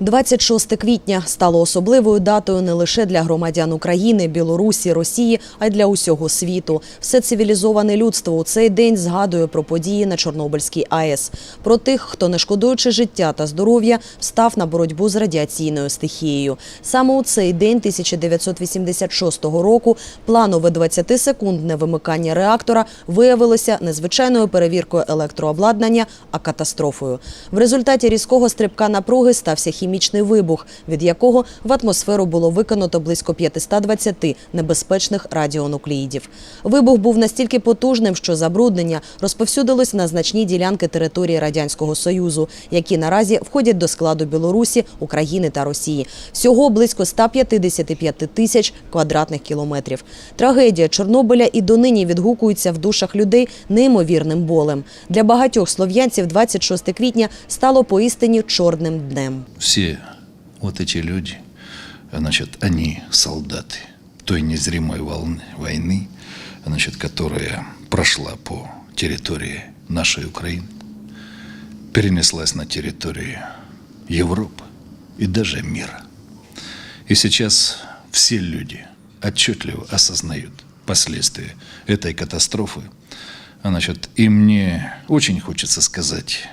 26 квітня стало особливою датою не лише для громадян України, Білорусі, Росії, а й для усього світу. Все цивілізоване людство у цей день згадує про події на Чорнобильській АЕС, про тих, хто, не шкодуючи життя та здоров'я, став на боротьбу з радіаційною стихією. Саме у цей день 1986 року планове 20-секундне вимикання реактора виявилося не звичайною перевіркою електрообладнання, а катастрофою. В результаті різкого стрибка напруги стався хімічний вибух, від якого в атмосферу було викинуто близько 520 небезпечних радіонуклеїдів. Вибух був настільки потужним, що забруднення розповсюдилось на значні ділянки території Радянського Союзу, які наразі входять до складу Білорусі, України та Росії. Всього близько 155 тисяч квадратних кілометрів. Трагедія Чорнобиля і донині відгукується в душах людей неймовірним болем. Для багатьох слов'янців 26 квітня стало поістині чорним днем. Все вот эти люди, значит, они солдаты той незримой волны войны, значит, которая прошла по территории нашей Украины, перенеслась на территорию Европы и даже мира. И сейчас все люди отчетливо осознают последствия этой катастрофы. Значит, и мне очень хочется сказать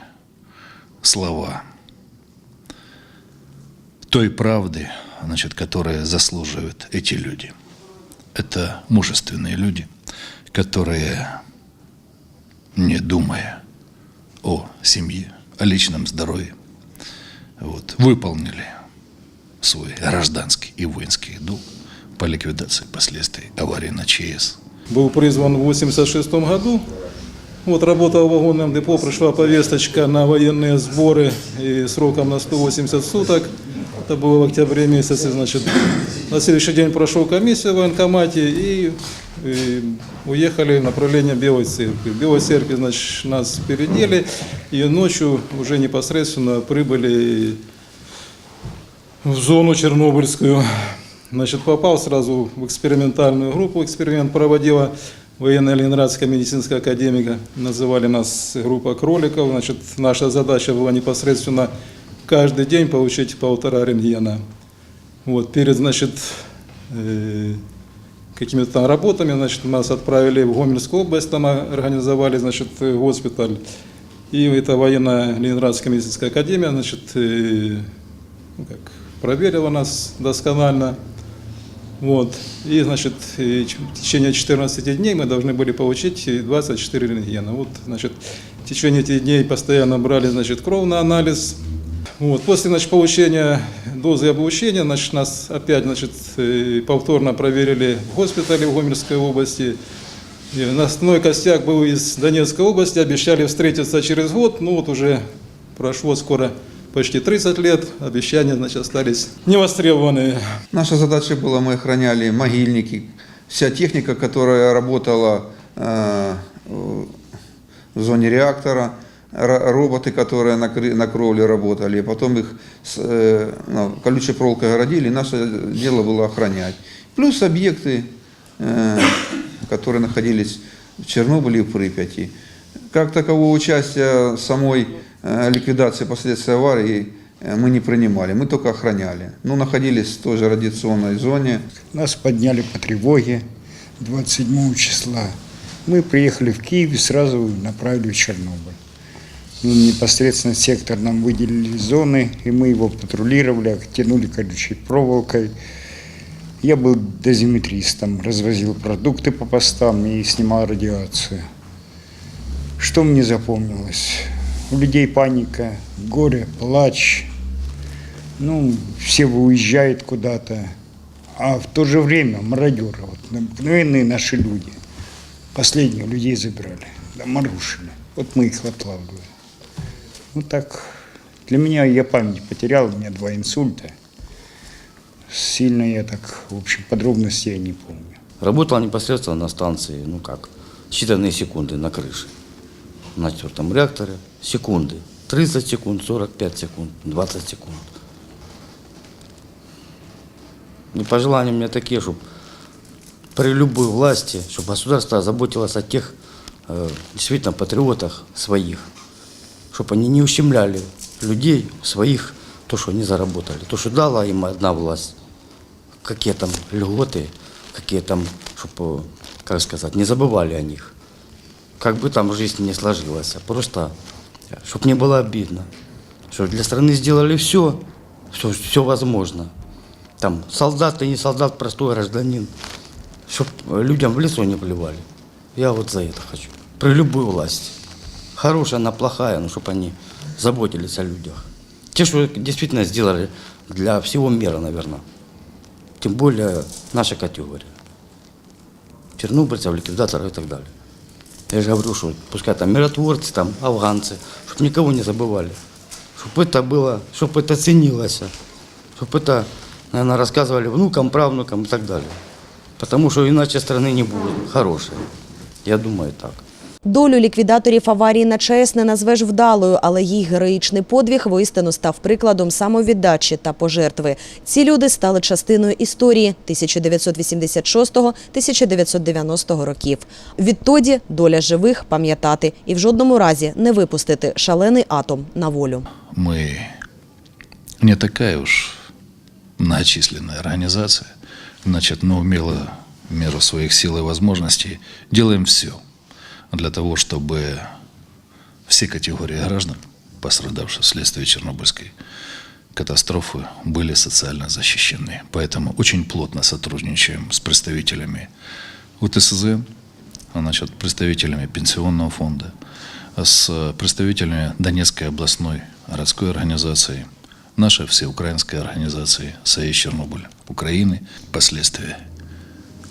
слова той правды, значит, которая заслуживают эти люди. Это мужественные люди, которые, не думая о семье, о личном здоровье, вот, выполнили свой гражданский и воинский долг по ликвидации последствий аварии на ЧС. Был призван в 86 году. Вот работал в вагонном депо, пришла повесточка на военные сборы и сроком на 180 суток. Это было в октябре месяце, значит. На следующий день прошел комиссию в военкомате и, и уехали в направление Белой Церкви. В Белой Церкви, значит, нас передели и ночью уже непосредственно прибыли в зону Чернобыльскую. Значит, попал сразу в экспериментальную группу. Эксперимент проводила военная Ленинградская медицинская академия. Называли нас группа кроликов. Значит, наша задача была непосредственно каждый день получить полтора рентгена. Вот, перед, значит, э, какими-то там работами, значит, нас отправили в Гомельскую область, там организовали, значит, э, госпиталь. И это военная Ленинградская медицинская академия, значит, э, ну, как, проверила нас досконально. Вот. И, значит, ч- в течение 14 дней мы должны были получить 24 рентгена. Вот, значит, в течение этих дней постоянно брали, значит, кровь на анализ. Вот. После, значит, получения дозы облучения, значит, нас опять, значит, э, повторно проверили в госпитале в Гомельской области. И Основной костяк был из Донецкой области, обещали встретиться через год, ну вот уже прошло скоро почти 30 лет, обещания, значит, остались невостребованные. Наша задача была, мы охраняли могильники, вся техника, которая работала э, в зоне реактора, роботы, которые на, кровле работали, потом их с, э, ну, колючей проволокой огородили, наше дело было охранять. Плюс объекты, э, которые находились в Чернобыле и в Припяти. Как такового участия самой э, ликвидации последствий аварии мы не принимали, мы только охраняли. Ну, находились в той же радиационной зоне. Нас подняли по тревоге 27 числа. Мы приехали в Киев и сразу направили в Чернобыль. Ну, непосредственно сектор нам выделили зоны, и мы его патрулировали, оттянули колючей проволокой. Я был дозиметристом, развозил продукты по постам и снимал радиацию. Что мне запомнилось? У людей паника, горе, плач. Ну, все уезжают куда-то. А в то же время мародеры, вот, обыкновенные наши люди, последних людей забирали, дома рушили. Вот мы их отлавливаем. Ну так, для меня я память потерял, у меня два инсульта. Сильно я так, в общем, подробностей я не помню. Работала непосредственно на станции, ну как, считанные секунды на крыше. На четвертом реакторе. Секунды. 30 секунд, 45 секунд, 20 секунд. И пожелания у меня такие, чтобы при любой власти, чтобы государство заботилось о тех э, действительно патриотах своих, чтобы они не ущемляли людей, своих то, что они заработали, то, что дала им одна власть, какие там льготы, какие там, чтобы, как сказать, не забывали о них. Как бы там жизнь не сложилась, а просто, чтобы не было обидно, что для страны сделали все, все, все возможно. Там солдат и не солдат, простой гражданин, чтобы людям в лицо не плевали. Я вот за это хочу. При любой власти. Хорошая она, плохая, но чтобы они заботились о людях. Те, что действительно сделали для всего мира, наверное. Тем более наша категория. Чернобыльцев, ликвидаторов и так далее. Я же говорю, что пускай там миротворцы, там афганцы, чтобы никого не забывали. Чтобы это было, чтобы это ценилось. Чтобы это, наверное, рассказывали внукам, правнукам и так далее. Потому что иначе страны не будет хорошей. Я думаю так. Долю ліквідаторів аварії на ЧАЕС не назвеш вдалою, але їх героїчний подвиг воістину став прикладом самовіддачі та пожертви. Ці люди стали частиною історії 1986-1990 років. Відтоді доля живих пам'ятати і в жодному разі не випустити шалений атом на волю. Мы не такая уж многочисленная организация, значит, но умело в меру своих сил и возможностей делаем все для того, чтобы все категории граждан, пострадавших вследствие Чернобыльской катастрофы, были социально защищены. Поэтому очень плотно сотрудничаем с представителями УТСЗ, значит, представителями Пенсионного фонда, с представителями Донецкой областной городской организации, нашей всеукраинской организации «Союз Чернобыль Украины», последствия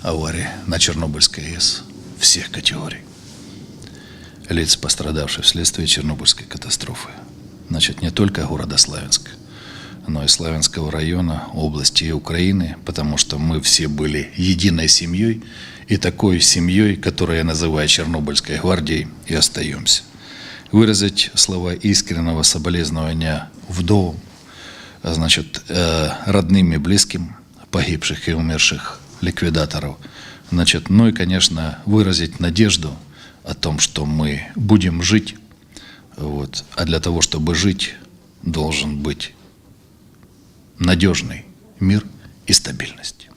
аварии на Чернобыльской АЭС всех категорий лиц, пострадавших вследствие Чернобыльской катастрофы. Значит, не только города Славянск, но и Славянского района, области и Украины, потому что мы все были единой семьей и такой семьей, которую я называю Чернобыльской гвардией, и остаемся. Выразить слова искреннего соболезнования вдовам, а значит, э, родным и близким погибших и умерших ликвидаторов. Значит, ну и, конечно, выразить надежду о том, что мы будем жить. Вот. А для того, чтобы жить, должен быть надежный мир и стабильность.